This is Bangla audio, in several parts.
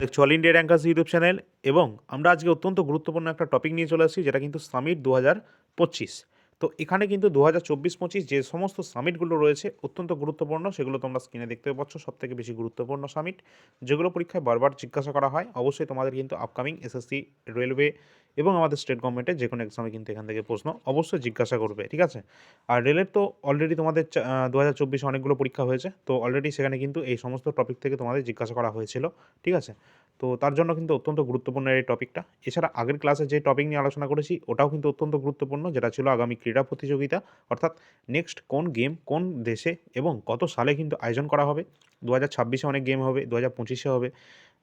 দেখছ all India rankers YouTube channel এবং আমরা আজকে অত্যন্ত গুরুত্বপূর্ণ একটা টপিক নিয়ে চলে আসছি, যেটা কিন্তু সামিট দু পঁচিশ। তো এখানে কিন্তু দু হাজার চব্বিশ পঁচিশ যে সমস্ত সামিটগুলো রয়েছে অত্যন্ত গুরুত্বপূর্ণ, সেগুলো তোমরা স্ক্রিনে দেখতে পাচ্ছ সব থেকে বেশি গুরুত্বপূর্ণ সামিট যেগুলো পরীক্ষায় বারবার জিজ্ঞাসা করা হয়। অবশ্যই তোমাদের কিন্তু আপকামিং এসএসসি রেলওয়ে এবং আমাদের স্টেট গভর্নমেন্টের যে কোনো এক্সামে কিন্তু এখান থেকে প্রশ্ন অবশ্যই জিজ্ঞাসা করবে, ঠিক আছে? আর রেলের তো অলরেডি তোমাদের দু হাজার চব্বিশে অনেকগুলো পরীক্ষা হয়েছে, তো অলরেডি সেখানে কিন্তু এই সমস্ত টপিক থেকে তোমাদের জিজ্ঞাসা করা হয়েছিল, ঠিক আছে? তো তার জন্য কিন্তু অত্যন্ত গুরুত্বপূর্ণ এই টপিকটা এছাড়া আগের ক্লাসে যে টপিক নিয়ে আলোচনা করেছি, ওটাও কিন্তু অত্যন্ত গুরুত্বপূর্ণ, যেটা ছিল আগামী ক্রীড়া প্রতিযোগিতা। অর্থাৎ নেক্সট কোন গেম কোন দেশে এবং কত সালে কিন্তু আয়োজন করা হবে? দু হাজার ছাব্বিশে অনেক গেম হবে দু হাজার পঁচিশে হবে।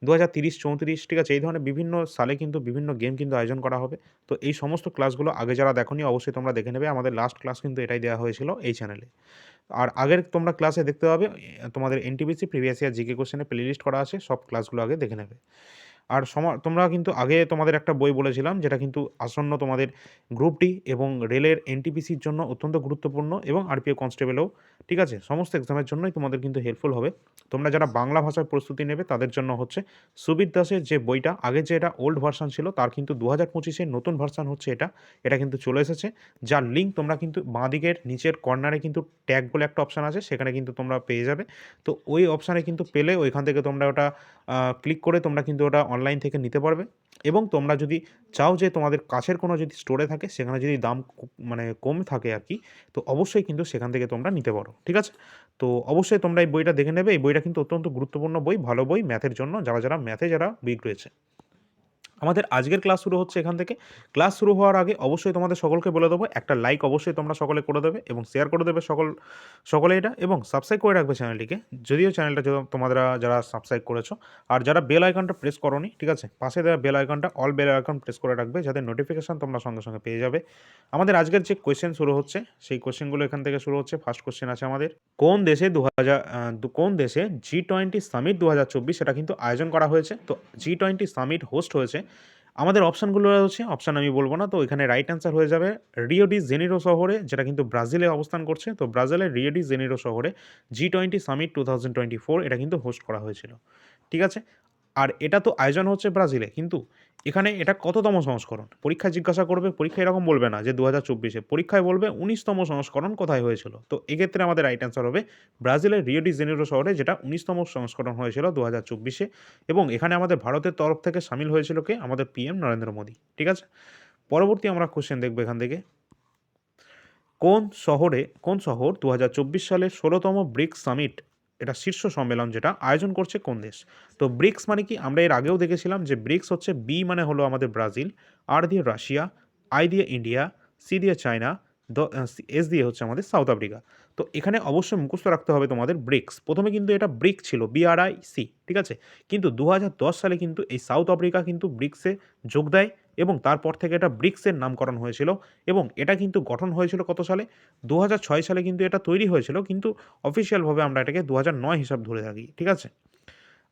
দু হাজার তিরিশ, চৌত্রিশ, ঠিক আছে, এই ধরনের বিভিন্ন সালে কিন্তু বিভিন্ন গেম কিন্তু আয়োজন করা হবে। তো এই সমস্ত ক্লাসগুলো আগে যারা দেখোনি, অবশ্যই তোমরা দেখে নেবে। আমাদের লাস্ট ক্লাস কিন্তু এটাই দেওয়া হয়েছিল এই চ্যানেলে আর আগের তোমরা ক্লাসে দেখতে পাবে তোমাদের এনটিবিসি প্রিভিয়াস ইয়ার জিকে কোশ্চেনে প্লেলিস্ট করা আছে, সব ক্লাসগুলো আগে দেখে নেবে। আর সমা, তোমরা কিন্তু আগে তোমাদের একটা বই বলেছিলাম, যেটা কিন্তু আসন্ন তোমাদের গ্রুপ ডি এবং রেলের এনটিপিসির জন্য অত্যন্ত গুরুত্বপূর্ণ এবং আরপিএ কনস্টেবলও ঠিক আছে? সমস্ত এক্সামের জন্যই তোমাদের কিন্তু হেল্পফুল হবে। তোমরা যারা বাংলা ভাষায় প্রস্তুতি নেবে, তাদের জন্য হচ্ছে সুবিদ দাসের যে বইটা, আগে যে এটা ওল্ড ভার্সান ছিল, তার কিন্তু দু হাজার পঁচিশের নতুন ভার্সান হচ্ছে এটা এটা কিন্তু চলে এসেছে। যার লিঙ্ক তোমরা কিন্তু বাঁ দিকের নিচের কর্নারে কিন্তু ট্যাগ বলে একটা অপশান আছে, সেখানে কিন্তু তোমরা পেয়ে যাবে। তো ওই অপশানে কিন্তু পেলে ওইখান থেকে তোমরা ওটা ক্লিক করে তোমরা কিন্তু ওটা অনলাইন থেকে নিতে পারবে। এবং তোমরা যদি চাও যে তোমাদের কাছের কোনো যদি স্টোরে থাকে, সেখানে যদি দাম মানে কম থাকে আর কি, তো অবশ্যই কিন্তু সেখান থেকে তোমরা নিতে পারো, ঠিক আছে? তো অবশ্যই তোমরা এই বইটা দেখে নেবে। এই বইটা কিন্তু অত্যন্ত গুরুত্বপূর্ণ বই, ভালো বই ম্যাথের জন্য। যারা যারা ম্যাথে যারা উইক রয়েছে। আমাদের আজকের ক্লাস শুরু হচ্ছে এখান থেকে। ক্লাস শুরু হওয়ার আগে অবশ্যই তোমাদের সকলকে বলে দেবো, একটা লাইক অবশ্যই তোমরা সকলে করে দেবে এবং শেয়ার করে দেবে সকল সকলে এটা এবং সাবস্ক্রাইব করে রাখবে চ্যানেলটিকে যদিও চ্যানেলটা তোমরা যারা সাবস্ক্রাইব করেছ, আর যারা বেল আইকনটা প্রেস করোনি, ঠিক আছে? পাশে দেওয়া বেল আইকনটা অল বেল আইকন প্রেস করে রাখবে যাতে নোটিফিকেশান তোমরা সঙ্গে সঙ্গে পেয়ে যাবে। আমাদের আজকের যে কোয়েশ্চেন শুরু হচ্ছে, সেই কোয়েশ্চেনগুলো এখান থেকে শুরু হচ্ছে। ফার্স্ট কোয়েশ্চেন আছে আমাদের, কোন দেশে দু হাজার কোন দেশে জি টোয়েন্টি সামিট দু হাজার চব্বিশ, সেটা কিন্তু আয়োজন করা হয়েছে। তো জি টোয়েন্টি সামিট হোস্ট হয়েছে আমাদের অপশানগুলো হচ্ছে, অপশান আমি বলব না, তো এখানে রাইট অ্যান্সার হয়ে যাবে রিওডি জেনিরো শহরে, যেটা কিন্তু ব্রাজিলে অবস্থান করছে, তো ব্রাজিলের রিওডি জেনিরো শহরে G twenty summit two thousand twenty four এটা কিন্তু হোস্ট করা হয়েছিল। ঠিক আছে? আর এটা তো আয়োজন হচ্ছে ব্রাজিলে। কিন্তু এখানে এটা কততম সংস্করণ? পরীক্ষায় জিজ্ঞাসা করবে, পরীক্ষা এরকম বলবে না যে দু হাজার চব্বিশে। পরীক্ষায় বলবে উনিশতম সংস্করণ কোথায় হয়েছিল? তো এক্ষেত্রে আমাদের রাইট অ্যান্সার হবে ব্রাজিলের রিও ডি জেনিরো শহরে যেটা উনিশতম সংস্করণ হয়েছিল দু হাজার চব্বিশে। এবং এখানে আমাদের ভারতের তরফ থেকে সামিল হয়েছিল কে? আমাদের পিএম নরেন্দ্র মোদী। ঠিক আছে? পরবর্তী আমরা কোশ্চেন দেখব এখান থেকে। কোন শহরে, কোন শহর দু হাজার চব্বিশ সালে ষোলোতম ব্রিক্স সামিট এটা শীর্ষ সম্মেলন যেটা আয়োজন করছে কোন দেশ? তো ব্রিক্স মানে কি? আমরা এর আগেও দেখেছিলাম যে ব্রিক্স হচ্ছে বি মানে হলো আমাদের ব্রাজিল, আর দিয়ে রাশিয়া, আই দিয়ে ইন্ডিয়া, সি দিয়ে চায়না এস দিয়ে হচ্ছে আমাদের সাউথ আফ্রিকা। তো এখানে অবশ্যই মুখস্থ রাখতে হবে তোমাদের ব্রিক্স। প্রথমে কিন্তু এটা ব্রিক ছিল বিআরআই সি, ঠিক আছে? কিন্তু দু হাজার দশ সালে কিন্তু এই সাউথ আফ্রিকা কিন্তু ব্রিক্সে যোগ দেয়। এবং তারপর থেকে এটা ব্রিক্সের নামকরণ হয়েছিল এবং এটা কিন্তু গঠন হয়েছিল কত সালে? দু হাজার ছয় সালে কিন্তু এটা তৈরি হয়েছিল, কিন্তু অফিসিয়ালভাবে আমরা এটাকে দু হাজার নয় হিসাব ধরে থাকি, ঠিক আছে?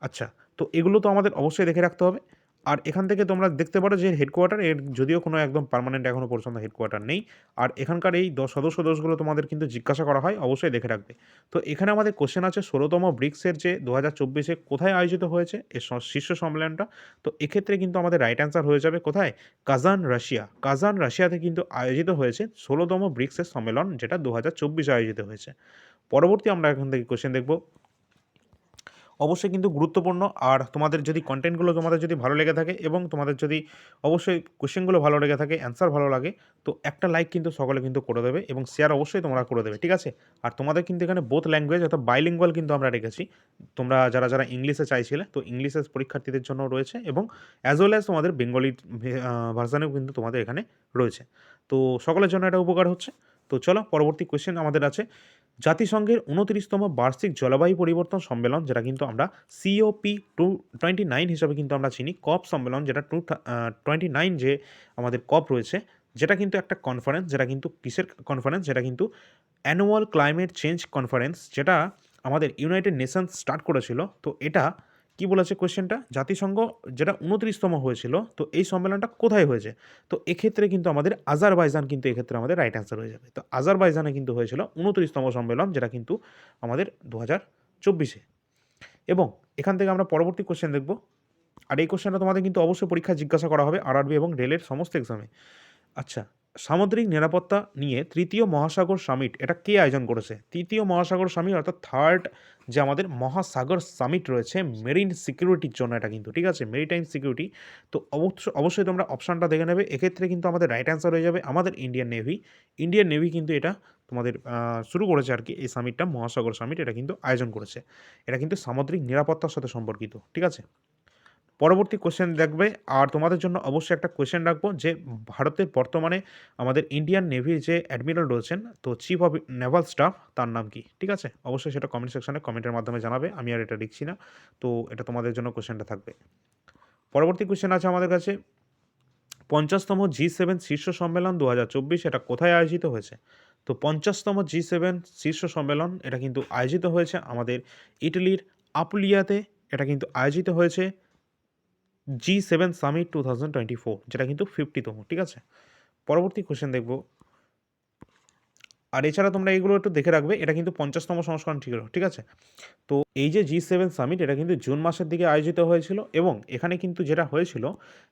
আচ্ছা তো এগুলো তো আমাদের অবশ্যই দেখে রাখতে হবে। আর এখান থেকে তোমরা দেখতে পারো যে হেডকোয়ার্টার এর যদিও কোনো একদম পার্মানেন্ট এখনও পর্যন্ত হেডকোয়ার্টার নেই। আর এখানকার এই দশ সদস্য দোষগুলো তোমাদের কিন্তু জিজ্ঞাসা করা হয়, অবশ্যই দেখে রাখবে। তো এখানে আমাদের কোশ্চেন আছে, ষোলোতম ব্রিক্সের যে দু হাজার চব্বিশে কোথায় আয়োজিত হয়েছে, এর শীর্ষ সম্মেলনটা। তো এক্ষেত্রে কিন্তু আমাদের রাইট অ্যান্সার হয়ে যাবে কোথায়? Kazan, Russia. কাজান, রাশিয়াতে কিন্তু আয়োজিত হয়েছে ষোলোতম ব্রিক্সের সম্মেলন, যেটা দু হাজার চব্বিশে আয়োজিত হয়েছে। পরবর্তী আমরা এখান থেকে কোশ্চেন দেখব অবশ্যই কিন্তু গুরুত্বপূর্ণ। আর তোমাদের যদি কন্টেন্টগুলো তোমাদের যদি ভালো লেগে থাকে এবং তোমাদের যদি অবশ্যই কোশ্চেনগুলো ভালো লেগে থাকে অ্যান্সার ভালো লাগে, তো একটা লাইক কিন্তু সকলে কিন্তু করে দেবে এবং শেয়ার অবশ্যই তোমরা করে দেবে, ঠিক আছে? আর তোমাদের কিন্তু এখানে বোথ ল্যাঙ্গুয়েজ অর্থাৎ বাইলিঙ্গুয়াল কিন্তু আমরা রেখেছি। তোমরা যারা যারা ইংলিশে চাইছিলে, তো ইংলিশের পরীক্ষার্থীদের জন্য রয়েছে এবং অ্যাজ ওয়েল অ্যাজ তোমাদের বেঙ্গলি ভার্সানেও কিন্তু তোমাদের এখানে রয়েছে। তো সকলের জন্য এটা উপকার হচ্ছে। তো চলো, পরবর্তী কোয়েশ্চেন আমাদের আছে। জাতিসংঘের উনত্রিশতম বার্ষিক জলবায়ু পরিবর্তন সম্মেলন, যেটা কিন্তু আমরা সিওপি টু টোয়েন্টি নাইন হিসাবে কিন্তু আমরা চিনি। কপ সম্মেলন, যেটা টু টোয়েন্টি নাইন যে আমাদের কপ রয়েছে, যেটা কিন্তু একটা কনফারেন্স যেটা কিন্তু কিসের কনফারেন্স যেটা কিন্তু অ্যানুয়াল ক্লাইমেট চেঞ্জ কনফারেন্স যেটা আমাদের ইউনাইটেড নেশনস স্টার্ট করেছিল। তো এটা কি বলেছে কোয়েশ্চেনটা জাতিসংঘ যেটা উনত্রিশতম হয়েছিল, তো এই সম্মেলনটা কোথায় হয়েছে? তো এক্ষেত্রে কিন্তু আমাদের আজারবাইজান কিন্তু এক্ষেত্রে আমাদের রাইট অ্যান্সার হয়ে যাবে। তো আজারবাইজানে কিন্তু হয়েছিল উনত্রিশতম সম্মেলন, যেটা কিন্তু আমাদের দু হাজার চব্বিশে। এবং এখান থেকে আমরা পরবর্তী কোশ্চেন দেখব। আর এই কোশ্চেনটা তোমাদের কিন্তু অবশ্যই পরীক্ষা জিজ্ঞাসা করা হবে আরআরবি এবং রেলের সমস্ত এক্সামে আচ্ছা সামুদ্রিক নিরাপত্তা নিয়ে তৃতীয় মহাসাগর সামিট এটা কে আয়োজন করেছে? তৃতীয় মহাসাগর সামিট অর্থাৎ থার্ড যে আমাদের মহাসাগর সামিট রয়েছে মেরিন সিকিউরিটির জন্য এটা কিন্তু, ঠিক আছে? মেরিটাইম সিকিউরিটি তো অবশ্য, অবশ্যই তোমরা অপশানটা দেখে নেবে। এক্ষেত্রে কিন্তু আমাদের রাইট অ্যান্সার হয়ে যাবে আমাদের ইন্ডিয়ান নেভি ইন্ডিয়ান নেভি কিন্তু এটা তোমাদের শুরু করেছে আর কি, এই সামিটটা মহাসাগর সামিট এটা কিন্তু আয়োজন করেছে। এটা কিন্তু সামুদ্রিক নিরাপত্তার সাথে সম্পর্কিত, ঠিক আছে? পরবর্তী কোশ্চেন দেখবে। আর তোমাদের জন্য অবশ্যই একটা কোশ্চেন রাখব যে, ভারতের বর্তমানে আমাদের ইন্ডিয়ান নেভির যে অ্যাডমিরাল রয়েছেন, তো চিফ অফ নেভাল স্টাফ তার নাম কি? ঠিক আছে? অবশ্যই সেটা কমেন্ট সেকশনে কমেন্টের মাধ্যমে জানাবে। আমি আর এটা লিখছি না। তো এটা তোমাদের জন্য কোশ্চেনটা থাকবে। পরবর্তী কোশ্চেন আছে আমাদের কাছে। পঞ্চাশতম জি সেভেন শীর্ষ সম্মেলন দু হাজার চব্বিশ, এটা কোথায় আয়োজিত হয়েছে? তো পঞ্চাশতম জি সেভেন শীর্ষ সম্মেলন, এটা কিন্তু আয়োজিত হয়েছে আমাদের ইটালির আপুলিয়াতে এটা কিন্তু আয়োজিত হয়েছে G seven summit two thousand twenty four যেটা কিন্তু ফিফটিতম ঠিক আছে? পরবর্তী কোশ্চেন দেখব। আর এছাড়া তোমরা এগুলো একটু দেখে রাখবে, এটা কিন্তু পঞ্চাশতম সংস্করণ ছিল ঠিক আছে? তো এই যে জি সেভেন সামিট এটা কিন্তু জুন মাসের দিকে আয়োজিত হয়েছিল এবং এখানে কিন্তু যেটা হয়েছিল,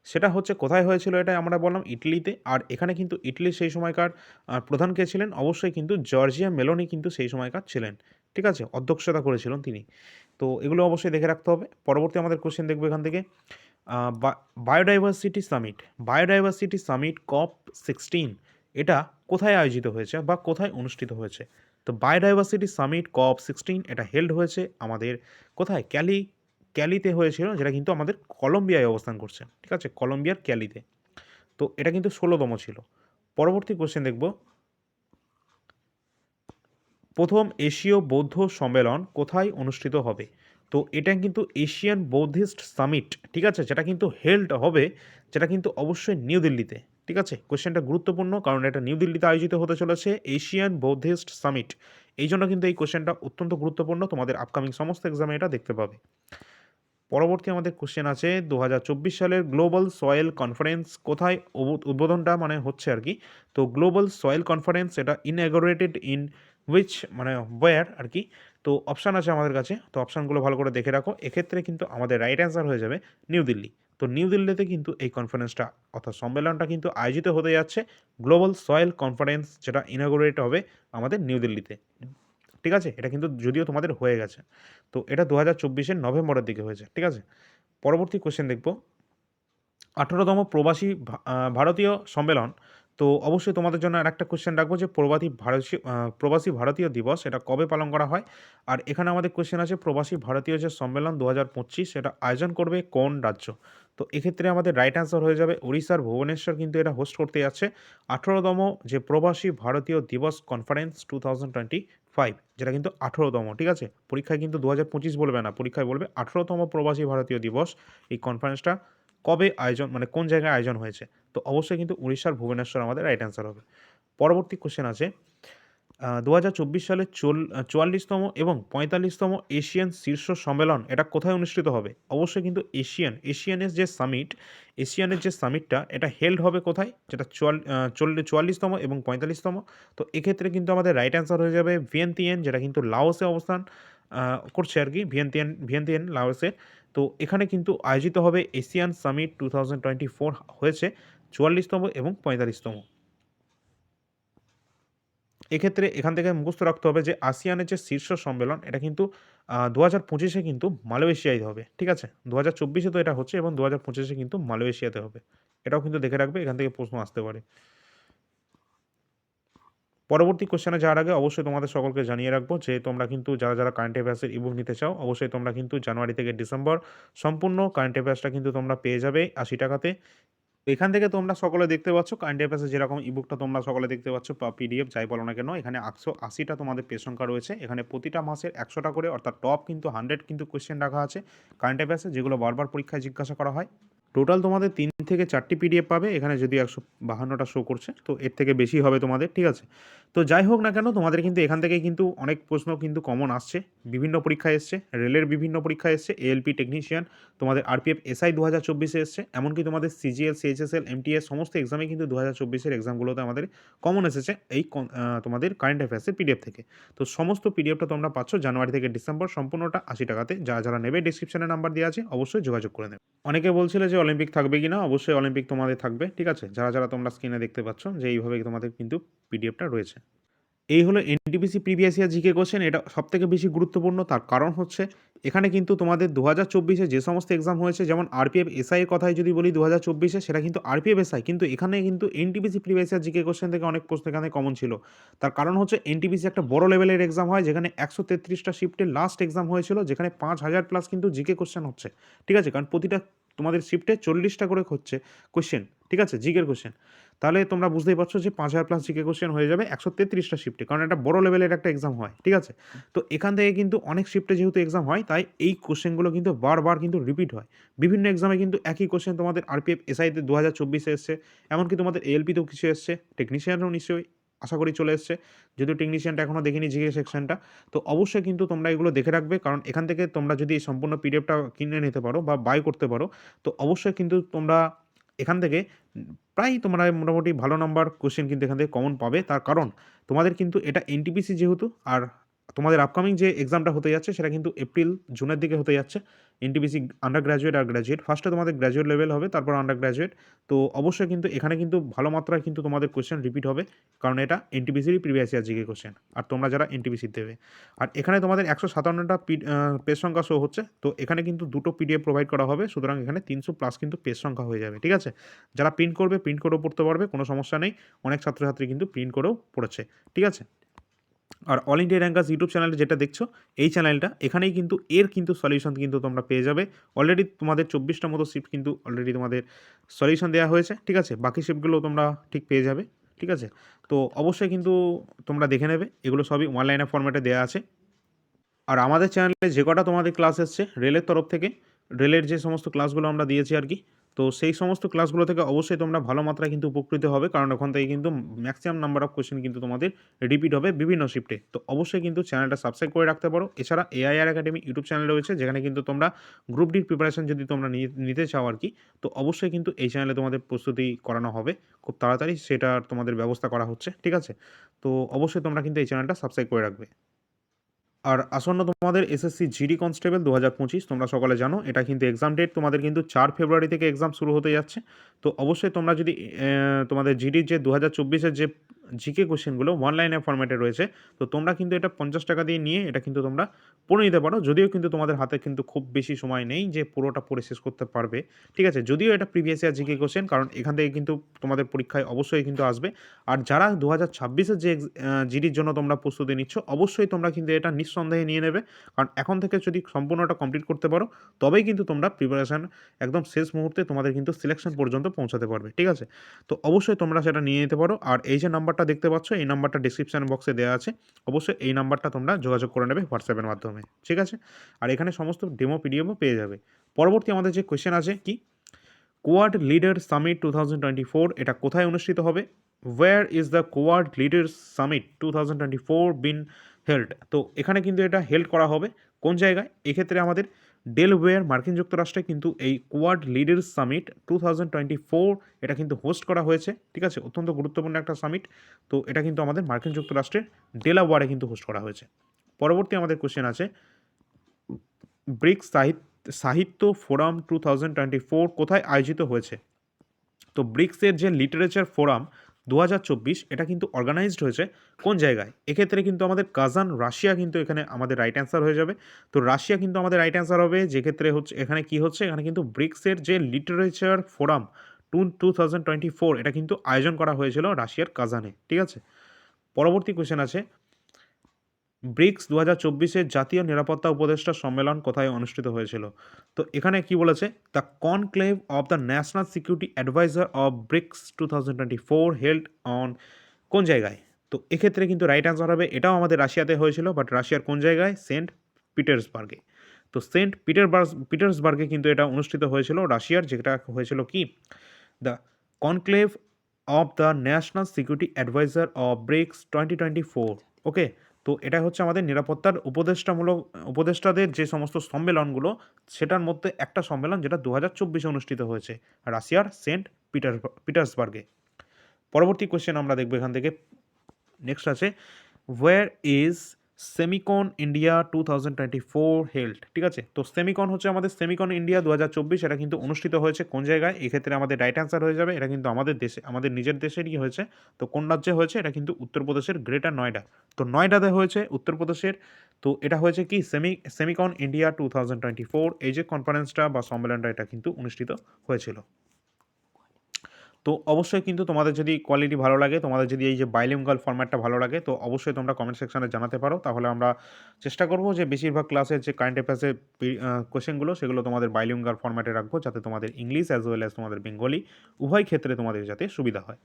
সেটা হচ্ছে কোথায় হয়েছিল এটা আমরা বললাম ইটালিতে, আর এখানে কিন্তু ইটালির সেই সময়কার প্রধান কে ছিলেন? অবশ্যই কিন্তু জর্জিয়া মেলোনি কিন্তু সেই সময়কার ছিলেন, ঠিক আছে? অধ্যক্ষতা করেছিলেন তিনি। তো এগুলো অবশ্যই দেখে রাখতে হবে। পরবর্তী আমাদের কোশ্চেন দেখব এখান থেকে। Biodiversity summit. Biodiversity summit COP sixteen, এটা কোথায় আয়োজিত হয়েছে বা কোথায় অনুষ্ঠিত হয়েছে? তো বায়োডাইভার্সিটি সামিট কপ সিক্সটিন, এটা হেল্ড হয়েছে আমাদের কোথায়? ক্যালি, ক্যালিতে হয়েছিল, যেটা কিন্তু আমাদের কলম্বিয়ায় অবস্থান করছে। ঠিক আছে? কলম্বিয়ার ক্যালিতে। তো এটা কিন্তু ষোলোতম ছিল। পরবর্তী কোশ্চেন দেখব। প্রথম এশীয় বৌদ্ধ সম্মেলন কোথায় অনুষ্ঠিত হবে? তো এটা কিন্তু এশিয়ান বৌদ্ধিস্ট সামিট, ঠিক আছে? যেটা কিন্তু হেল্ড হবে, যেটা কিন্তু অবশ্যই নিউ দিল্লিতে, ঠিক আছে? কোশ্চেনটা গুরুত্বপূর্ণ, কারণ এটা নিউ দিল্লিতে আয়োজিত হতে চলেছে এশিয়ান বৌদ্ধিস্ট সামিট। এই জন্য কিন্তু এই কোয়েশ্চেনটা অত্যন্ত গুরুত্বপূর্ণ, তোমাদের আপকামিং সমস্ত এক্সামে এটা দেখতে পাবে। পরবর্তী আমাদের কোশ্চেন আছে দু হাজার চব্বিশ সালের গ্লোবাল সয়েল কনফারেন্স কোথায় উদ্বোধনটা মানে হচ্ছে আর কি? তো গ্লোবাল সয়েল কনফারেন্স, এটা ইনঅ্যাগোরেটেড ইন উইচ মানে ওয়ার আর কি, তো অপশান আছে আমাদের কাছে, তো অপশানগুলো ভালো করে দেখে রাখো। এক্ষেত্রে কিন্তু আমাদের রাইট অ্যান্সার হয়ে যাবে নিউ দিল্লি তো নিউ দিল্লিতে কিন্তু এই কনফারেন্সটা অর্থাৎ সম্মেলনটা কিন্তু আয়োজিত হতে যাচ্ছে। গ্লোবাল সয়েল কনফারেন্স যেটা ইনঅ্যাগোরেট হবে আমাদের নিউ দিল্লিতে ঠিক আছে? এটা কিন্তু যদিও তোমাদের হয়ে গেছে। তো এটা দু হাজার চব্বিশের নভেম্বরের দিকে হয়েছে। ঠিক আছে? পরবর্তী কোশ্চেন দেখব। আঠেরোতম প্রবাসী ভারতীয় সম্মেলন তো অবশ্যই তোমাদের জন্য আর একটা কোশ্চেন রাখব যে প্রবাসী ভারতীয় প্রবাসী ভারতীয় দিবস এটা কবে পালন করা হয়? আর এখানে আমাদের কোশ্চেন আছে প্রবাসী ভারতীয় যে সম্মেলন দু হাজার পঁচিশ সেটা আয়োজন করবে কোন রাজ্য? তো এক্ষেত্রে আমাদের রাইট অ্যান্সার হয়ে যাবে উড়িষ্যার ভুবনেশ্বর কিন্তু এটা হোস্ট করতে যাচ্ছে। আঠেরোতম যে Pravasi Bharatiya Divas conference two thousand twenty five যেটা কিন্তু আঠেরোতম, ঠিক আছে? পরীক্ষায় কিন্তু দু হাজার পঁচিশ বলবে না, পরীক্ষায় বলবে আঠেরোতম প্রবাসী ভারতীয় দিবস এই কনফারেন্সটা কবে আয়োজন মানে কোন জায়গায় আয়োজন হয়েছে? তো অবশ্যই কিন্তু উড়িষ্যার ভুবনেশ্বর আমাদের রাইট অ্যান্সার হবে। পরবর্তী কোশ্চেন আছে দু হাজার চব্বিশ সালের চল চুয়াল্লিশতম এবং পঁয়তাল্লিশতম এশিয়ান শীর্ষ সম্মেলন এটা কোথায় অনুষ্ঠিত হবে? অবশ্যই কিন্তু এশিয়ান এশিয়ানের যে সামিট এশিয়ানের যে সামিটটা এটা হেল্ড হবে কোথায়? যেটা চুয়াল চুয়াল্লিশতম এবং পঁয়তাল্লিশতম। তো এক্ষেত্রে কিন্তু আমাদের রাইট অ্যান্সার হয়ে যাবে ভিয়েন্তিয়ান, যেটা কিন্তু লাওসে অবস্থান করছে আর কি, ভিয়েন্তিয়ান ভিয়েন্তিয়ান লাওসের তো এখানে কিন্তু আয়োজিত হবে Asian summit two thousand twenty four হয়েছে চুয়াল্লিশতম এবং পঁয়তাল্লিশতম। এক্ষেত্রে এখান থেকে মুখস্থ রাখতে হবে যে আসিয়ানের যে শীর্ষ সম্মেলন, এটা কিন্তু দু হাজার পঁচিশে কিন্তু মালয়েশিয়ায় হবে, ঠিক আছে? দু হাজার চব্বিশে তো এটা হচ্ছে এবং দু হাজার পঁচিশে কিন্তু মালয়েশিয়াতে হবে। এটাও কিন্তু দেখে রাখবে, এখান থেকে প্রশ্ন আসতে পারে। পরবর্তী কোশ্চেনে যাওয়ার আগে অবশ্যই তোমাদের সকলকে জানিয়ে রাখব যে তোমরা কিন্তু যারা যারা কারেন্ট অ্যাফেয়ার্সের ইবুক নিতে চাও, অবশ্যই তোমরা কিন্তু জানুয়ারি থেকে ডিসেম্বর সম্পূর্ণ কারেন্ট অ্যাফেয়ার্সটা কিন্তু তোমরা পেয়ে যাবে আশি টাকাতে। এখান থেকে তোমরা সকলে দেখতে পাচ্ছ কারেন্ট অ্যাফেয়ার্সের যেরকম ইবুকটা তোমরা সকলে দেখতে পাচ্ছ বা পিডিএফ যাই বলো না কেন, এখানে একশো আশিটা তোমাদের পেজ সংখ্যা রয়েছে। এখানে প্রতিটা মাসের একশোটা করে, অর্থাৎ টপ কিন্তু হান্ড্রেড কিন্তু কোয়েশ্চেন রাখা আছে। কারেন্ট অ্যাফেয়ার্সে যেগুলো বারবার পরীক্ষায় জিজ্ঞাসা করা হয় টোটাল তোমাদের তিন থেকে চারটি পিডিএফ পাবে, এখানে যদি একশো বাহান্নটা শো করছে, তো এর থেকে বেশি হবে তোমাদের, ঠিক আছে? তো যাই হোক না কেন, তোমাদের কিন্তু এখান থেকে কিন্তু অনেক প্রশ্ন কিন্তু কমন আসছে, বিভিন্ন পরীক্ষায় এসছে, রেলের বিভিন্ন পরীক্ষায় এসছে এএলপি টেকনিশিয়ান তোমাদের আরপিএফ এসআই দু হাজার চব্বিশে এসছে, এমনকি তোমাদের সিজিএল সিএইচএসএল এমটিএস সমস্ত এক্সামে কিন্তু দু হাজার চব্বিশের এক্সামগুলোতে আমাদের কমন এসেছে, এই তোমাদের কারেন্ট অ্যাফেয়ার্সের পিডিএফ থেকে। তো সমস্ত পিডিএফটা তোমরা পাচ্ছ জানুয়ারি থেকে ডিসেম্বর, সম্পূর্ণটা আশি টাকাতে যারা যারা নেবে ডিসক্রিপশনে নাম্বার দেওয়া আছে, অবশ্যই যোগাযোগ করে নেবে। অনেকে বলছিল যে অলিম্পিক থাকবে কি না, অবশ্যই অলিম্পিক তোমাদের থাকবে, ঠিক আছে? যারা যারা তোমরা স্ক্রিনে দেখতে পাচ্ছ যে এইভাবে তোমাদের কিন্তু পিডিএফটা রয়েছে। এই হলো NTPC previous year GK question এটা সবথেকে বেশি গুরুত্বপূর্ণ, তার কারণ হচ্ছে এখানে কিন্তু তোমাদের দু হাজার চব্বিশে যে সমস্ত এক্সাম হয়েছে, যেমন আরপিএফ এসআই এর কথাই যদি বলি দু হাজার চব্বিশে, সেটা কিন্তু আরপিএফ এসআই কিন্তু এখানে কিন্তু NTPC previous year GK question থেকে অনেক প্রশ্ন এখানে কমন ছিল। তার কারণ হচ্ছে এনটিপিসি একটা বড় লেভেলের এক্সাম হয়, যেখানে একশো তেত্রিশটা শিফটের লাস্ট এক্সাম হয়েছিল, যেখানে পাঁচ হাজার প্লাস কিন্তু জিকে কোশ্চেন হচ্ছে, ঠিক আছে? কারণ প্রতিটা তোমাদের শিফটে চল্লিশটা করে হচ্ছে কোয়েশ্চেন ঠিক আছে? জিকের কোশ্চেন তাহলে তোমরা বুঝতেই পারছ যে পাঁচ হাজার প্লাস জিকে কোশ্চেন হয়ে যাবে একশো তেত্রিশটা শিফটে কারণ একটা বড় লেভেলের একটা এক্সাম হয়, ঠিক আছে? তো এখান থেকে কিন্তু অনেক শিফটে যেহেতু এক্সাম হয়, তাই এই কোশ্চেনগুলো কিন্তু বারবার কিন্তু রিপিট হয়। বিভিন্ন এক্সামে কিন্তু একই কোশ্চেন তোমাদের আরপিএফ এসআইতে দু হাজার চব্বিশে এসছে, এমনকি তোমাদের এলপিতেও কিছু এসছে টেকনিশিয়ানও নিশ্চয়ই আশা করি চলে এসছে। যদিও টেকনিশিয়ানটা এখনও দেখিনি জিকে সেকশনটা তো অবশ্যই কিন্তু তোমরা এগুলো দেখে রাখবে। কারণ এখান থেকে তোমরা যদি সম্পূর্ণ পিডিএফটা কিনে নিতে পারো বা বাই করতে পারো, তো অবশ্যই কিন্তু তোমরা এখান থেকে প্রায় তোমরা মোটামুটি ভালো নাম্বার কোশ্চেন কিন্তু এখান থেকে কমন পাবে। তার কারণ তোমাদের কিন্তু এটা এনটিপিসি যেহেতু, আর তোমাদের আপকামিং যে এক্সামটা হতে যাচ্ছে, সেটা কিন্তু এপ্রিল জুনের দিকে হতে যাচ্ছে। এনটিপিসি আন্ডার গ্র্যাজুয়েট আর গ্র্যাজুয়েট ফার্স্টে তোমাদের গ্র্যাজুয়েট লেভেল হবে, তারপর আন্ডার গ্র্যাজুয়েট তো অবশ্যই কিন্তু এখানে কিন্তু ভালো মাত্রায় কিন্তু তোমাদের কোশ্চেন রিপিট হবে, কারণ এটা এনটিপিসিরই প্রিভিয়াস ইয়ার জিকে কোশ্চেন আর তোমরা যারা এনটিপিসি দেবে। আর এখানে তোমাদের একশো সাতান্নটা পি পেজ সংখ্যা শো হচ্ছে, তো এখানে কিন্তু দুটো পিডিএফ প্রোভাইড করা হবে, সুতরাং এখানে তিনশো প্লাস কিন্তু পেজ সংখ্যা হয়ে যাবে, ঠিক আছে? যারা প্রিন্ট করবে প্রিন্ট করেও পড়তে পারবে, কোনো সমস্যা নেই। অনেক ছাত্রছাত্রী কিন্তু প্রিন্ট করেও পড়েছে, ঠিক আছে? আর অল ইন্ডিয়া র্যাঙ্কার্স ইউটিউব চ্যানেলে যেটা দেখছ, এই চ্যানেলটা এখানেই কিন্তু এর কিন্তু সলিউশন কিন্তু তোমরা পেয়ে যাবে। অলরেডি তোমাদের চব্বিশটা মতো শিফট কিন্তু অলরেডি তোমাদের সলিউশন দেওয়া হয়েছে, ঠিক আছে? বাকি শিফটগুলো তোমরা ঠিক পেয়ে যাবে, ঠিক আছে? তো অবশ্যই কিন্তু তোমরা দেখে নেবে, এগুলো সবই অনলাইনে ফর্ম্যাটে দেওয়া আছে। আর আমাদের চ্যানেলে যে কটা তোমাদের ক্লাস এসছে রেলের তরফ থেকে রেলের যে সমস্ত ক্লাসগুলো আমরা দিয়েছি আর কি তো সেই সমস্ত ক্লাসগুলো থেকে অবশ্যই তোমরা ভালো মাত্রায় কিন্তু উপকৃত হবে, কারণ ওখান থেকে কিন্তু ম্যাক্সিমাম নাম্বার অফ কোশ্চেন কিন্তু তোমাদের রিপিট হবে বিভিন্ন শিফটে তো অবশ্যই কিন্তু চ্যানেলটা সাবস্ক্রাইব করে রাখতে পারো। এছাড়া এআইআর একাডেমি ইউটিউব চ্যানেল রয়েছে, যেখানে কিন্তু তোমরা গ্রুপ ডির প্রিপারেশন যদি তোমরা নিতে চাও আর কি, তো অবশ্যই কিন্তু এই চ্যানেলে তোমাদের প্রস্তুতি করানো হবে। খুব তাড়াতাড়ি সেটার তোমাদের ব্যবস্থা করা হচ্ছে, ঠিক আছে? তো অবশ্যই তোমরা কিন্তু এই চ্যানেলটা সাবস্ক্রাইব করে রাখবে। আর আসন্ন তোমাদের এসএসসি জিডি কনস্টেবল দু হাজার পঁচিশ, তোমরা সকলে জানো, এটা কিন্তু এক্সাম ডেট তোমাদের কিন্তু চার ফেব্রুয়ারি থেকে এক্সাম শুরু হতে যাচ্ছে। তো অবশ্যই তোমরা যদি তোমাদের জিডির যে দু হাজার চব্বিশের যে জিকে কোশ্চেনগুলো ওয়ান লাইনের ফর্ম্যাটে রয়েছে। তো তোমরা কিন্তু এটা পঞ্চাশ টাকা দিয়ে নিয়ে এটা কিন্তু তোমরা পড়ে নিতে পারো। যদিও কিন্তু তোমাদের হাতে কিন্তু খুব বেশি সময় নেই যে পুরোটা পড়ে শেষ করতে পারবে। ঠিক আছে? যদিও এটা প্রিভিয়াস ইয়ার জিকে কোশ্চেন, কারণ এখান থেকে কিন্তু তোমাদের পরীক্ষায় অবশ্যই কিন্তু আসবে। আর যারা দু হাজার ছাব্বিশের যে জিডির জন্য তোমরা প্রস্তুতি নিচ্ছ, অবশ্যই তোমরা কিন্তু এটা নিঃসন্দেহে নিয়ে নেবে। কারণ এখন থেকে যদি সম্পূর্ণটা কমপ্লিট করতে পারো, তবেই কিন্তু তোমরা প্রিপারেশান একদম শেষ মুহূর্তে তোমাদের কিন্তু সিলেকশন পর্যন্ত পৌঁছাতে পারবে। ঠিক আছে? তো অবশ্যই তোমরা সেটা নিয়ে নিতে পারো। আর এই যে নাম্বারটা দেখতে পাচ্ছ, এই নাম্বারটা ডিসক্রিপশন বক্সে দেওয়া আছে। অবশ্যই এই নাম্বারটা তোমরা যোগাযোগ করে নেবে হোয়াটসঅ্যাপের মাধ্যমে, ঠিক আছে? আর এখানে সমস্ত ডেমো পিডিএফও পেয়ে যাবে। পরবর্তী আমাদের যে কোয়েশ্চেন আছে কি? Quad leader summit two thousand twenty four এটা কোথায় অনুষ্ঠিত হবে? Where is the Quad leader summit two thousand twenty four been held তো এখানে কিন্তু এটা হেল্ড করা হবে। কোন জায়গায়? এক্ষেত্রে আমাদের ডেলওয়্যার মার্কিন যুক্তরাষ্ট্রে কিন্তু এই কোয়াড লিডার্স সামিট টু এটা কিন্তু হোস্ট করা হয়েছে, ঠিক আছে? অত্যন্ত গুরুত্বপূর্ণ একটা সামিট তো এটা কিন্তু আমাদের মার্কিন যুক্তরাষ্ট্রের ডেলাওয়ারে কিন্তু হোস্ট করা হয়েছে। পরবর্তী আমাদের কোশ্চেন আছে ব্রিক্স সাহিত্য ফোরাম টু কোথায় আয়োজিত হয়েছে? তো ব্রিক্সের যে লিটারেচার ফোরাম দু হাজার চব্বিশ এটা কিন্তু অর্গানাইজড হয়েছে কোন জায়গায়? এক্ষেত্রে কিন্তু আমাদের কাজান রাশিয়া কিন্তু এখানে আমাদের রাইট অ্যান্সার হয়ে যাবে। তো রাশিয়া কিন্তু আমাদের রাইট অ্যান্সার হবে, যেক্ষেত্রে হচ্ছে এখানে কি হচ্ছে? এখানে কিন্তু ব্রিক্সের যে literature forum two two thousand twenty four এটা কিন্তু আয়োজন করা হয়েছিল রাশিয়ার কাজানে, ঠিক আছে? পরবর্তী কোয়েশ্চেন আছে ব্রিক্স দু হাজার চব্বিশের জাতীয় নিরাপত্তা উপদেষ্টা সম্মেলন কোথায় অনুষ্ঠিত হয়েছিল? তো এখানে কি বলেছে? The conclave of the national security adviser of BRICS two thousand twenty four held on কোন জায়গায়? তো এক্ষেত্রে কিন্তু রাইট অ্যান্সার হবে, এটাও আমাদের রাশিয়াতে হয়েছিল, বাট রাশিয়ার কোন জায়গায়? সেন্ট পিটার্সবার্গে। তো সেন্ট পিটারবার্গ পিটার্সবার্গে কিন্তু এটা অনুষ্ঠিত হয়েছিল রাশিয়ার, যেটা হয়েছিল কি? The conclave of the national security adviser of BRICS twenty twenty four okay? তো এটা হচ্ছে আমাদের নিরাপত্তার উপদেষ্টামূলক, উপদেষ্টাদের যে সমস্ত সম্মেলনগুলো, সেটার মধ্যে একটা সম্মেলন যেটা দু হাজার চব্বিশে অনুষ্ঠিত হয়েছে, রাশিয়ার সেন্ট পিটার পিটার্সবার্গে। পরবর্তী কোয়েশ্চেন আমরা দেখব এখান থেকে। নেক্সট আছে where is SEMICON India two thousand twenty four held, ঠিক আছে? তো সেমিকন হচ্ছে আমাদের সেমিকন ইন্ডিয়া দু হাজার চব্বিশ, এটা কিন্তু অনুষ্ঠিত হয়েছে কোন জায়গায়? এক্ষেত্রে আমাদের রাইট অ্যান্সার হয়ে যাবে, এটা কিন্তু আমাদের দেশে, আমাদের নিজের দেশেরই হয়েছে। তো কোন রাজ্যে হয়েছে? এটা কিন্তু উত্তরপ্রদেশের গ্রেটার নয়ডা তো নয়ডাতে হয়েছে উত্তরপ্রদেশের, তো এটা হয়েছে কি? Semi, SEMICON India two thousand twenty four, এই যে কনফারেন্সটা বা সম্মেলনটা, এটা কিন্তু অনুষ্ঠিত হয়েছিল। তো অবশ্যই কিন্তু তোমাদের যদি কোয়ালিটি ভালো লাগে, তোমাদের যদি এই যে বাইলিঙ্গাল ফরম্যাটটা ভালো লাগে, তো অবশ্যই তোমরা কমেন্ট সেকশানে জানাতে পারো। তাহলে আমরা চেষ্টা করব যে বেশিরভাগ ক্লাসের যে কারেন্ট অ্যাফেয়ার্সের কোশ্চেনগুলো সেগুলো তোমাদের বাইলিঙ্গাল ফরম্যাটে রাখব, যাতে তোমাদের ইংলিশ অ্যাজ ওয়েল অ্যাজ তোমাদের বেঙ্গলি উভয় ক্ষেত্রে তোমাদের যাতে সুবিধা হয়।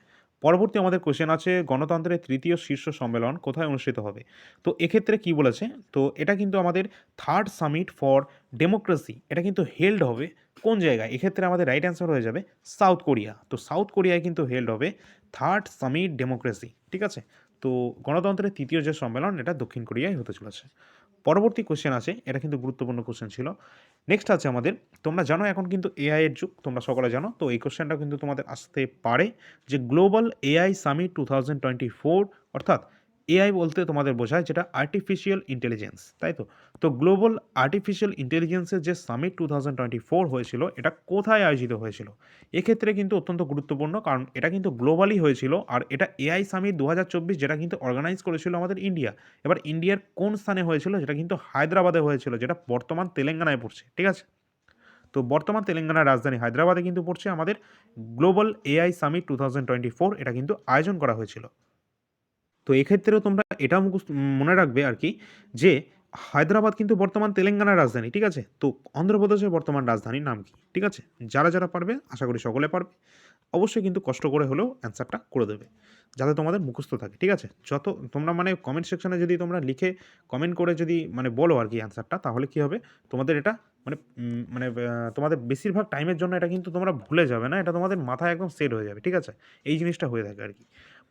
পরবর্তী আমাদের কোশ্চেন আছে গণতন্ত্রের তৃতীয় শীর্ষ সম্মেলন কোথায় অনুষ্ঠিত হবে? তো এক্ষেত্রে কি বলেছে? তো এটা কিন্তু আমাদের থার্ড সামিট ফর ডেমোক্রেসি এটা কিন্তু হেল্ড হবে কোন জায়গায়? এক্ষেত্রে আমাদের রাইট অ্যান্সার হয়ে যাবে সাউথ কোরিয়া তো সাউথ কোরিয়ায় কিন্তু হেল্ড হবে থার্ড সামিট ডেমোক্রেসি ঠিক আছে? তো গণতন্ত্রের তৃতীয় যে সম্মেলন, এটা দক্ষিণ কোরিয়ায় হতে চলেছে। পরবর্তী কোশ্চেন আছে, এটা কিন্তু গুরুত্বপূর্ণ কোশ্চেন ছিল। নেক্সট আছে আমাদের, তোমরা জানো এখন কিন্তু এআই এর যুগ, তোমরা সকলে জানো, তো এই কোশ্চেনটা কিন্তু তোমাদের আসতে পারে যে global AI summit two thousand twenty four অর্থাৎ এআই বলতে তোমাদের বোঝায় যেটা আর্টিফিশিয়াল ইন্টেলিজেন্স তাই তো? তো গ্লোবাল আর্টিফিশিয়াল ইন্টেলিজেন্সের যে summit two thousand twenty four হয়েছিল, এটা কোথায় আয়োজিত হয়েছিল? এক্ষেত্রে কিন্তু অত্যন্ত গুরুত্বপূর্ণ, কারণ এটা কিন্তু গ্লোবালি হয়েছিল, আর এটা এআই সামিট দু হাজার চব্বিশ যেটা কিন্তু অর্গানাইজ করেছিল আমাদের ইন্ডিয়া এবার ইন্ডিয়ার কোন স্থানে হয়েছিল যেটা কিন্তু হায়দ্রাবাদে হয়েছিল, যেটা বর্তমান তেলেঙ্গানায় পড়ছে, ঠিক আছে? তো বর্তমান তেলেঙ্গানার রাজধানী হায়দ্রাবাদে কিন্তু পড়ছে আমাদের global AI summit two thousand twenty four এটা কিন্তু আয়োজন করা হয়েছিল। তো এক্ষেত্রেও তোমরা এটা মুখস্থ মনে রাখবে আর কি যে হায়দ্রাবাদ কিন্তু বর্তমান তেলেঙ্গানার রাজধানী, ঠিক আছে? তো অন্ধ্রপ্রদেশের বর্তমান রাজধানীর নাম কি, ঠিক আছে? যারা যারা পারবে, আশা করি সকলে পারবে। অবশ্যই কিন্তু কষ্ট করে হলেও অ্যান্সারটা করে দেবে, যাতে তোমাদের মুখস্থ থাকে, ঠিক আছে? যত, তোমরা মানে কমেন্ট সেকশনে যদি তোমরা লিখে কমেন্ট করে যদি মানে বলো আর কি অ্যান্সারটা তাহলে কি হবে? তোমাদের এটা মানে মানে তোমাদের বেশিরভাগ টাইমের জন্য এটা কিন্তু তোমরা ভুলে যাবে না, এটা তোমাদের মাথায় একদম সেট হয়ে যাবে, ঠিক আছে? এই জিনিসটা হয়ে থাকে আর কি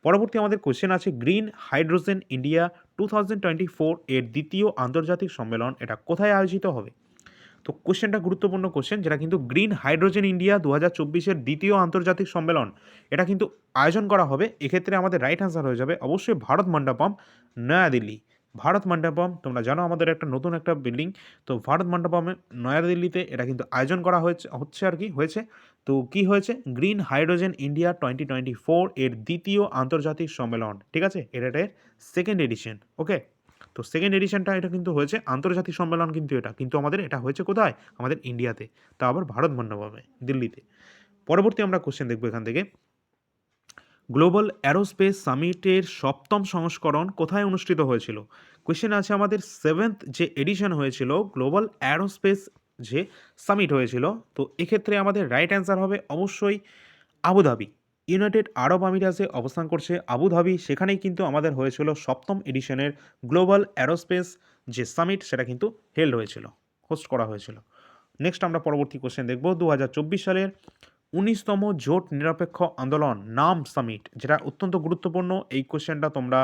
পরবর্তী আমাদের কোশ্চেন আছে green hydrogen India two thousand twenty four এর দ্বিতীয় আন্তর্জাতিক সম্মেলন, এটা কোথায় আয়োজিত হবে? তো কোশ্চেনটা গুরুত্বপূর্ণ কোশ্চেন যেটা কিন্তু গ্রিন হাইড্রোজেন ইন্ডিয়া দু হাজার চব্বিশের দ্বিতীয় আন্তর্জাতিক সম্মেলন, এটা কিন্তু আয়োজন করা হবে। এক্ষেত্রে আমাদের রাইট অ্যান্সার হয়ে যাবে অবশ্যই ভারত মণ্ডপম, নয়াদিল্লি। ভারত মণ্ডপম তোমরা জানো আমাদের একটা নতুন একটা বিল্ডিং তো ভারত মণ্ডপমে নয়াদিল্লিতে এটা কিন্তু আয়োজন করা হয়েছে, হচ্ছে আর কি, হয়েছে। তো কি হয়েছে? Green hydrogen India twenty twenty four এর দ্বিতীয় আন্তর্জাতিক সম্মেলন, ঠিক আছে? এটা এর সেকেন্ড এডিশন ওকে তো সেকেন্ড এডিশনটা এটা কিন্তু হয়েছে, আন্তর্জাতিক সম্মেলন কিন্তু এটা, কিন্তু আমাদের এটা হয়েছে কোথায়? আমাদের ইন্ডিয়াতে তা আবার ভারত মণ্ডপমে দিল্লিতে। পরবর্তী আমরা কোশ্চেন দেখব এখান থেকে। গ্লোবাল অ্যারোস্পেস সামিটের সপ্তম সংস্করণ কোথায় অনুষ্ঠিত হয়েছিল? কোয়েশ্চেন আছে আমাদের সেভেন্থ যে এডিশন হয়েছিল গ্লোবাল অ্যারোস্পেস যে সামিট হয়েছিল, তো এক্ষেত্রে আমাদের রাইট অ্যান্সার হবে অবশ্যই আবুধাবি ইউনাইটেড আরব আমিরাজে অবস্থান করছে আবুধাবি সেখানেই কিন্তু আমাদের হয়েছিল সপ্তম এডিশনের গ্লোবাল অ্যারোস্পেস যে সামিট সেটা কিন্তু হেল্ড হয়েছিল হোস্ট করা হয়েছিল। নেক্সট আমরা পরবর্তী কোশ্চেন দেখব দু হাজার চব্বিশ সালের উনিশতম জোট নিরপেক্ষ আন্দোলন, নাম সামিট, যেটা অত্যন্ত গুরুত্বপূর্ণ। এই কোশ্চেনটা তোমরা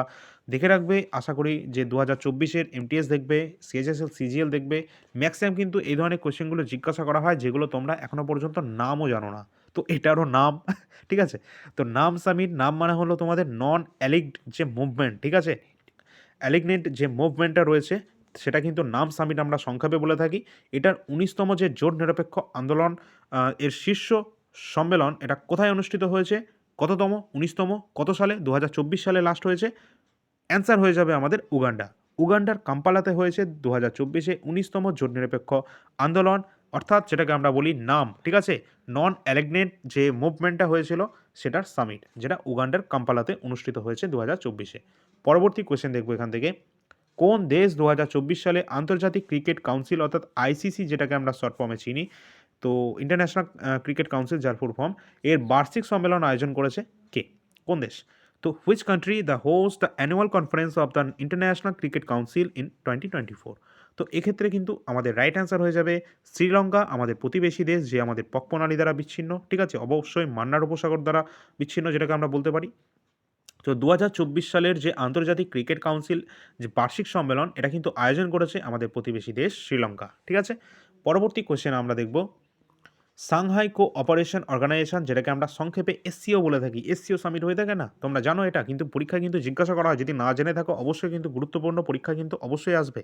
দেখে রাখবে। আশা করি যে দু হাজার চব্বিশের এমটিএস দেখবে সিএচএসএল সিজিএল দেখবে। ম্যাক্সিমাম কিন্তু এই ধরনের কোশ্চেনগুলো জিজ্ঞাসা করা হয়, যেগুলো তোমরা এখনও পর্যন্ত নামও জানো না। তো এটারও নাম, ঠিক আছে? তো নাম সামিট, নাম মানে হলো তোমাদের নন অ্যালিগড যে মুভমেন্ট ঠিক আছে? অ্যালিগনেন্ট যে মুভমেন্টটা রয়েছে, সেটা কিন্তু নাম সামিট আমরা সংক্ষেপে বলে থাকি। এটার উনিশতম যে জোট নিরপেক্ষ আন্দোলন এর শীর্ষ সম্মেলন এটা কোথায় অনুষ্ঠিত হয়েছে? কততম? উনিশতম? কত সালে? দু হাজার চব্বিশ সালে লাস্ট হয়েছে। অ্যান্সার হয়ে যাবে আমাদের উগান্ডা। উগান্ডার কাম্পালাতে হয়েছে দু হাজার চব্বিশে উনিশতম জোট নিরপেক্ষ আন্দোলন, অর্থাৎ যেটাকে আমরা বলি নাম, ঠিক আছে? নন অ্যালেগনেট যে মুভমেন্টটা হয়েছিল, সেটার সামিট যেটা উগান্ডার কাম্পালাতে অনুষ্ঠিত হয়েছে দু হাজার চব্বিশে। পরবর্তী কোয়েশ্চেন দেখব এখান থেকে। কোন দেশ দু সালে আন্তর্জাতিক ক্রিকেট কাউন্সিল অর্থাৎ আইসিসি যেটাকে আমরা শর্ট ফর্মে চিনি তো ইন্টারন্যাশনাল ক্রিকেট কাউন্সিল যার ফুল ফর্ম এর বার্ষিক সম্মেলন আয়োজন করেছে কে? কোন দেশ? তো which country the host the annual conference of the International Cricket Council in twenty twenty four তো এক্ষেত্রে কিন্তু আমাদের রাইট অ্যান্সার হয়ে যাবে শ্রীলঙ্কা, আমাদের প্রতিবেশী দেশ যে আমাদের পক্পনালী দ্বারা বিচ্ছিন্ন, ঠিক আছে? অবশ্যই মান্নার উপসাগর দ্বারা বিচ্ছিন্ন যেটাকে আমরা বলতে পারি। তো দু হাজার চব্বিশ সালের যে আন্তর্জাতিক ক্রিকেট কাউন্সিল, যে বার্ষিক সম্মেলন, এটা কিন্তু আয়োজন করেছে আমাদের প্রতিবেশী দেশ শ্রীলঙ্কা, ঠিক আছে? পরবর্তী কোশ্চেন আমরা দেখব সাংহাই কো অপারেশন অর্গানাইজেশন, যেটাকে আমরা সংক্ষেপে এসসিও বলে থাকি। এসসিও সামিট হয়ে থাকে না? তোমরা জানো এটা, কিন্তু পরীক্ষায় কিন্তু জিজ্ঞাসা করা হয়। যদি না জেনে থাকো, অবশ্যই কিন্তু গুরুত্বপূর্ণ পরীক্ষা কিন্তু অবশ্যই আসবে।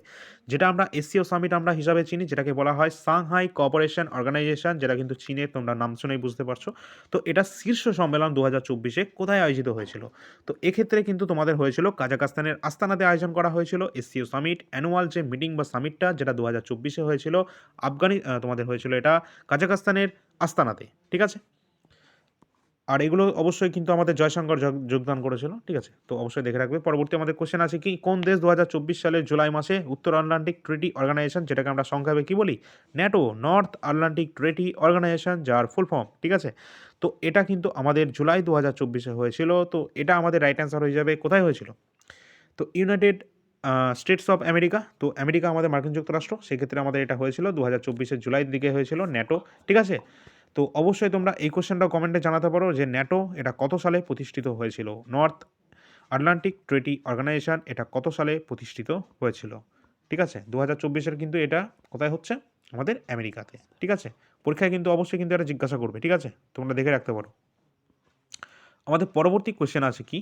যেটা আমরা এসসিও সামিট আমরা হিসাবে চিনি, যেটাকে বলা হয় সাংহাই কোঅপারেশন অর্গানাইজেশন, যেটা কিন্তু চীনের তোমরা নাম শুনেই বুঝতে পারছ। তো এটা শীর্ষ সম্মেলন দু হাজার চব্বিশে কোথায় আয়োজিত হয়েছিল? তো এক্ষেত্রে কিন্তু তোমাদের হয়েছিল কাজাকাস্তানের আস্তানাতে আয়োজন করা হয়েছিল এসসিও সামিট, অ্যানুয়াল যে মিটিং বা সামিটটা, যেটা দু হাজার চব্বিশে হয়েছিল, আফগানি তোমাদের হয়েছিল এটা কাজাকাস্তানের আস্তানাতে, ঠিক আছে? আর এগুলো অবশ্যই কিন্তু আমাদের জয়শঙ্কর যোগ- যোগদান করেছিল, ঠিক আছে? তো অবশ্যই দেখে রাখবে। পরবর্তী আমাদের কোশ্চেন আছে কি, কোন দেশ দু সালের জুলাই মাসে উত্তর আটলান্টিক ট্রিটি অর্গানাইজেশন, যেটাকে আমরা সংক্ষেপে কি বলি, NATO North Atlantic Treaty Organization, যার ফুল ফর্ম, ঠিক আছে? তো এটা কিন্তু আমাদের জুলাই দু হাজার চব্বিশে হয়েছিল, তো এটা আমাদের রাইট অ্যান্সার হয়ে যাবে। কোথায় হয়েছিল? তো ইউনাইটেড স্টেটস অফ আমেরিকা তো আমেরিকা আমাদের মার্কিন যুক্তরাষ্ট্র, সেক্ষেত্রে আমাদের এটা হয়েছিল দু হাজার চব্বিশের জুলাইয়ের দিকে হয়েছিল ন্যাটো, ঠিক আছে? তো অবশ্যই তোমরা এই কোশ্চেনটা কমেন্টে জানাতে পারো যে ন্যাটো এটা কত সালে প্রতিষ্ঠিত হয়েছিল? নর্থ আটলান্টিক ট্রেটি অর্গানাইজেশন এটা কত সালে প্রতিষ্ঠিত হয়েছিল? ঠিক আছে? দু হাজার চব্বিশের কিন্তু এটা কোথায় হচ্ছে? আমাদের আমেরিকাতে, ঠিক আছে? পরীক্ষায় কিন্তু অবশ্যই কিন্তু এটা জিজ্ঞাসা করবে, ঠিক আছে? তোমরা দেখে রাখতে পারো। আমাদের পরবর্তী কোশ্চেন আছে কি?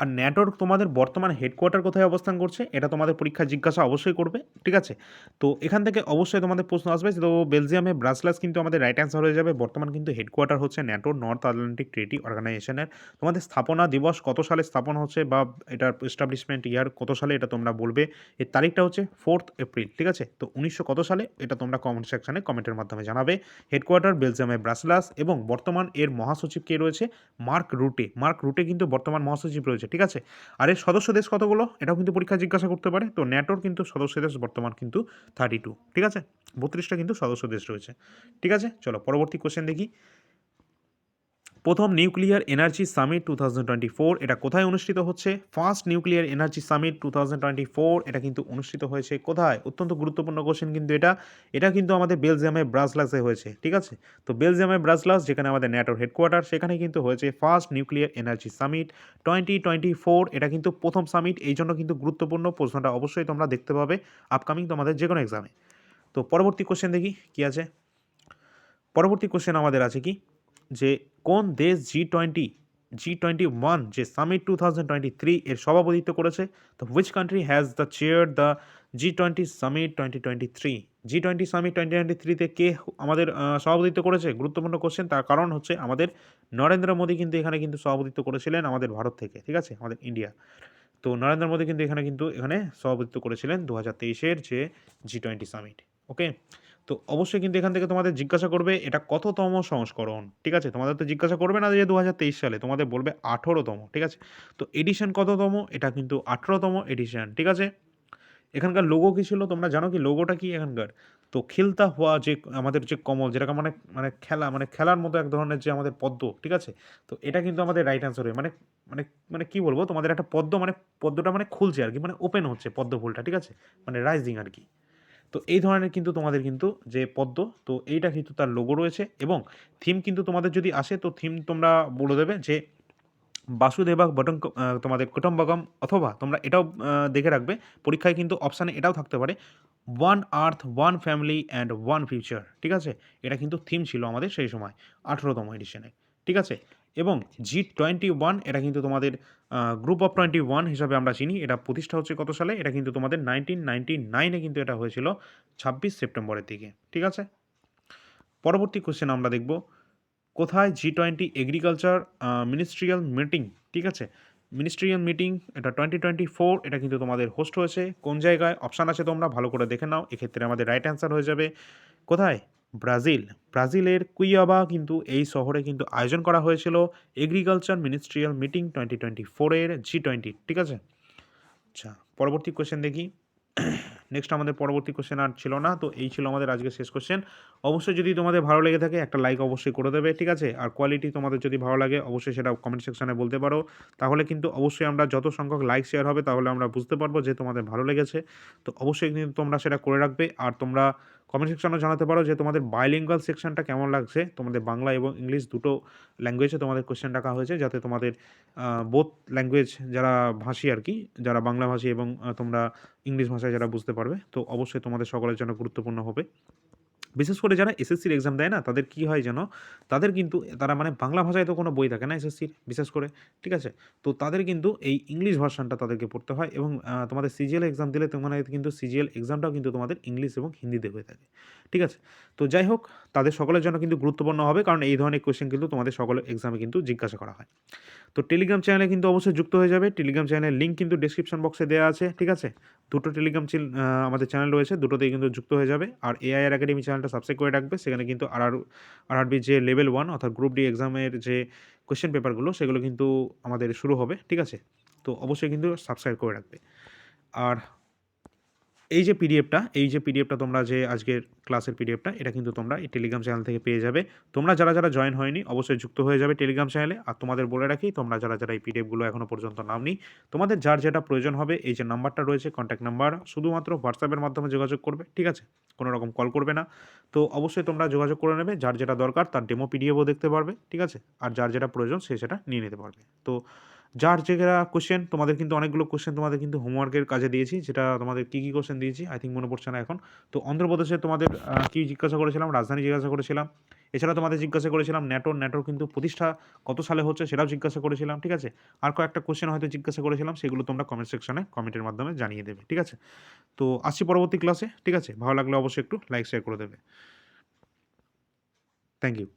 আর ন্যাটোর তোমাদের বর্তমান হেডকোয়ার্টার কোথায় অবস্থান করছে, এটা তোমাদের পরীক্ষা জিজ্ঞাসা অবশ্যই করবে, ঠিক আছে? তো এখান থেকে অবশ্যই তোমাদের প্রশ্ন আসবে তো বেলজিয়ামে ব্রাসলাস কিন্তু আমাদের রাইট অ্যান্সার হয়ে যাবে, বর্তমান কিন্তু হেডকোয়ার্টার হচ্ছে ন্যাটোর নর্থ আটলান্টিক ট্রেটি অর্গানাইজেশনের তোমাদের স্থাপনা দিবস কত সালে স্থাপন হচ্ছে বা এটার এস্টাবলিশমেন্ট ইয়ার কত সালে এটা তোমরা বলবে, এর তারিখটা হচ্ছে ফোর্থ এপ্রিল ঠিক আছে? তো উনিশশো কত সালে এটা তোমরা কমেন্ট সেকশনে কমেন্টের মাধ্যমে জানাবে। হেডকোয়ার্টার বেলজিয়ামে ব্রাসলাস এবং বর্তমান এর মহাসচিব কে রয়েছে? মার্ক রুটে। মার্ক রুটে কিন্তু বর্তমান মহাসচিব রয়েছে। ঠিক আছে? আর এর সদস্য দেশ কতগুলো? এটাও কিন্তু পরীক্ষা জিজ্ঞাসা করতে পারে। তো ন্যাটোর কিন্তু সদস্য দেশ, বর্তমান কিন্তু থার্টি টু ঠিক আছে? বত্রিশটা কিন্তু সদস্য দেশ রয়েছে, ঠিক আছে? চলো পরবর্তী কোশ্চেন দেখি। প্রথম নিউক্লিয়ার এনার্জি সামিট টু এটা কোথায় অনুষ্ঠিত হচ্ছে? First nuclear energy summit two এটা কিন্তু অনুষ্ঠিত হয়েছে কোথায়? অত্যন্ত গুরুত্বপূর্ণ কোশ্চেন কিন্তু এটা। এটা কিন্তু আমাদের বেলজিয়ামে ব্রাসলাসে হয়েছে, ঠিক আছে? তো বেলজিয়ামে ব্রাসলাস, যেখানে আমাদের ন্যাটোর হেডকোয়ার্টার সেখানে কিন্তু হয়েছে first nuclear energy summit twenty twenty four, এটা কিন্তু প্রথম সামিট এই জন্য কিন্তু গুরুত্বপূর্ণ প্রশ্নটা অবশ্যই তোমরা দেখতে পাবে আপকামিং তোমাদের যে কোনো এক্সামে তো পরবর্তী কোশ্চেন দেখি, কি আছে? পরবর্তী কোশ্চেন আমাদের আছে কি? যে কোন দেশ G twenty G twenty one যে summit two thousand twenty three এর সভাপতিত্ব করেছে, তো which country has the chair the G twenty summit twenty twenty three G twenty summit twenty twenty থ্রিতে কে আমাদের সভাপতিত্ব করেছে? গুরুত্বপূর্ণ কোশ্চেন তার কারণ হচ্ছে আমাদের নরেন্দ্র মোদী কিন্তু এখানে কিন্তু সভাপতিত্ব করেছিলেন আমাদের ভারত থেকে, ঠিক আছে? আমাদের ইন্ডিয়া তো নরেন্দ্র মোদী কিন্তু এখানে কিন্তু এখানে সভাপতিত্ব করেছিলেন দু হাজার তেইশের যে জি টোয়েন্টি সামিট ওকে তো অবশ্যই কিন্তু এখান থেকে তোমাদের জিজ্ঞাসা করবে, এটা কততম সংস্করণ? ঠিক আছে? তোমাদের তো জিজ্ঞাসা করবে না যে দু হাজার তেইশ সালে, তোমাদের বলবে আঠেরোতম, ঠিক আছে? তো এডিশন কততম? এটা কিন্তু আঠেরোতম এডিশন ঠিক আছে? এখানকার লোগো কী ছিল? তোমরা জানো কি? লোগোটা কি এখানকার? তো খেলতা হওয়া যে, আমাদের যে কমল, যেটাকে মানে মানে খেলা মানে খেলার মতো এক ধরনের যে আমাদের পদ্ম, ঠিক আছে? তো এটা কিন্তু আমাদের রাইট অ্যান্সার মানে মানে মানে কি বলব? তোমাদের একটা পদ্ম মানে পদ্মটা মানে খুলছে আর কি মানে ওপেন হচ্ছে পদ্ম ফুলটা, ঠিক আছে? মানে রাইজিং আর কি। তো এই ধরনের কিন্তু তোমাদের কিন্তু যে পদ্ম, তো এইটা কিন্তু তার লোগো রয়েছে এবং থিম কিন্তু তোমাদের যদি আসে, তো থিম তোমরা বলে দেবে যে বাসুদেবা বটং তোমাদের কুটুম্বকম অথবা তোমরা এটাও দেখে রাখবে। পরীক্ষায় কিন্তু অপশানে এটাও থাকতে পারে one earth one family and one future ঠিক আছে? এটা কিন্তু থিম ছিল আমাদের সেই সময়, আঠেরোতম এডিশনে ঠিক আছে? এবং জি টোয়েন্টি ওয়ান এটা কিন্তু তোমাদের গ্রুপ অফ টোয়েন্টি ওয়ান হিসাবে আমরা চিনি। এটা প্রতিষ্ঠা হচ্ছে কত সালে? এটা কিন্তু তোমাদের নাইনটিন নাইনটি নাইনে কিন্তু এটা হয়েছিল ছাব্বিশ সেপ্টেম্বরের দিকে। ঠিক আছে? পরবর্তী কোশ্চেন আমরা দেখব। কোথায় G twenty agriculture ministerial meeting ঠিক আছে? মিনিস্ট্রিয়াল মিটিং এটা টোয়েন্টি টোয়েন্টি ফোর এটা কিন্তু তোমাদের হোস্ট হয়েছে। কোন জায়গায়? অপশান আছে তোমরা, ভালো করে দেখে নাও। এক্ষেত্রে আমাদের রাইট অ্যান্সার হয়ে যাবে। কোথায়? ব্রাজিল। ব্রাজিলের কুইয়াবা কিন্তু এই শহরে কিন্তু আয়োজন করা হয়েছিল agriculture ministerial meeting twenty twenty ফোরের জি টোয়েন্টি, ঠিক আছে? আচ্ছা পরবর্তী কোয়েশ্চেন দেখি। নেক্সট আমাদের পরবর্তী কোশ্চেন আর ছিল না, তো এই ছিল আমাদের আজকে শেষ কোশ্চেন অবশ্যই যদি তোমাদের ভালো লেগে থাকে, একটা লাইক অবশ্যই করে দেবে, ঠিক আছে? আর কোয়ালিটি তোমাদের যদি ভালো লাগে, অবশ্যই সেটা কমেন্ট সেকশানে বলতে পারো। তাহলে কিন্তু অবশ্যই আমরা যত সংখ্যক লাইক শেয়ার হবে, তাহলে আমরা বুঝতে পারব যে তোমাদের ভালো লেগেছে। তো অবশ্যই কিন্তু তোমরা সেটা করে রাখবে, আর তোমরা কমেন্ট সেকশনে জানাতে পারো যে তোমাদের বাইলিঙ্গাল সেকশনটা কেমন লাগছে। তোমাদের বাংলা এবং ইংলিশ দুটো ল্যাঙ্গুয়েজে তোমাদের কোয়েশ্চেন রাখা হয়েছে, যাতে তোমাদের বোথ ল্যাঙ্গুয়েজ যারা ভাষী আর কি, যারা বাংলা ভাষী এবং তোমরা ইংলিশ ভাষায় যারা বুঝতে পারবে, তো অবশ্যই তোমাদের সকলের জন্য গুরুত্বপূর্ণ হবে। বিশেষ করে যারা এসএসসির এক্সাম দেয় না, তাদের কি হয় যেন, তাদের কিন্তু, তারা মানে বাংলা ভাষায় তো কোনো বই থাকে না এসএসসির, বিশেষ করে, ঠিক আছে? তো তাদের কিন্তু এই ইংলিশ ভার্সানটা তাদেরকে পড়তে হয় এবং তোমাদের সিজিএল এক্সাম দিলে তোমার কিন্তু সিজিএল এক্সামটাও কিন্তু তোমাদের ইংলিশ এবং হিন্দিতে হয়ে থাকে ঠিক আছে? তো যাই হোক, তাদের সকলের জন্য কিন্তু গুরুত্বপূর্ণ হবে, কারণ এই ধরনের কোয়েশ্চেন কিন্তু তোমাদের সকলের এক্সামে কিন্তু জিজ্ঞাসা করা হয়। তো টেলিগ্রাম চ্যানেলে কিন্তু অবশ্যই যুক্ত হয়ে যাবে। টেলিগ্রাম চ্যানেলের লিঙ্ক কিন্তু ডিসক্রিপশন বক্সে দেওয়া আছে, ঠিক আছে? দুটো টেলিগ্রাম আমাদের চ্যানেল রয়েছে, দুটোতেই কিন্তু যুক্ত হয়ে যাবে। আর এআইআর একাডেমি চ্যানেলটা সাবস্ক্রাইব করে রাখবে। সেখানে কিন্তু আর আর আরবি যে লেভেল ওয়ান অর্থাৎ গ্রুপ ডি এক্সামের যে কোয়েশ্চেন পেপারগুলো সেগুলো কিন্তু আমাদের শুরু হবে, ঠিক আছে? তো অবশ্যই কিন্তু সাবস্ক্রাইব করে রাখবে। আর এই যে পিডিএফটা এই যে পিডিএফটা তোমরা যে আজকের ক্লাসের পিডিএফটা এটা কিন্তু তোমরা এই টেলিগ্রাম চ্যানেল থেকে পেয়ে যাবে। তোমরা যারা যারা জয়েন হয়নি, অবশ্যই যুক্ত হয়ে যাবে টেলিগ্রাম চ্যানেলে আর তোমাদের বলে রাখি, তোমরা যারা যারা এই পিডিএফগুলো এখনও পর্যন্ত নামনি তোমাদের যার যেটা প্রয়োজন হবে, এই যে নাম্বারটা রয়েছে কন্ট্যাক্ট নাম্বার শুধুমাত্র হোয়াটসঅ্যাপের মাধ্যমে যোগাযোগ করবে, ঠিক আছে? কোনো রকম কল করবে না। তো অবশ্যই তোমরা যোগাযোগ করে নেবে, যার যেটা দরকার তার ডেমো পিডিএফও দেখতে পারবে, ঠিক আছে? আর যার যেটা প্রয়োজন সে সেটা নিয়ে নিতে পারবে। তো যার যেটা কোশ্চেন তোমাদের কিন্তু অনেকগুলো কোশ্চেন তোমাদের কিন্তু হোমওয়ার্কের কাজে দিয়েছি, যেটা তোমাদের কী কী কোশ্চেন দিয়েছি আই থিঙ্ক মনে পড়ছে না এখন। তো অন্ধ্রপ্রদেশে তোমাদের কী জিজ্ঞাসা করেছিলাম? রাজধানী জিজ্ঞাসা করেছিলাম। এছাড়া তোমাদের জিজ্ঞাসা করেছিলাম ন্যাটোর ন্যাটোর কিন্তু প্রতিষ্ঠা কত সালে হচ্ছে সেটাও জিজ্ঞাসা করেছিলাম, ঠিক আছে? আর কয়েকটা কোশ্চেন হয়তো জিজ্ঞাসা করেছিলাম, সেগুলো তোমরা কমেন্ট সেকশনে কমেন্টের মাধ্যমে জানিয়ে দেবে, ঠিক আছে? তো আসছি পরবর্তী ক্লাসে ঠিক আছে? ভালো লাগলে অবশ্যই একটু লাইক শেয়ার করে দেবে। Thank you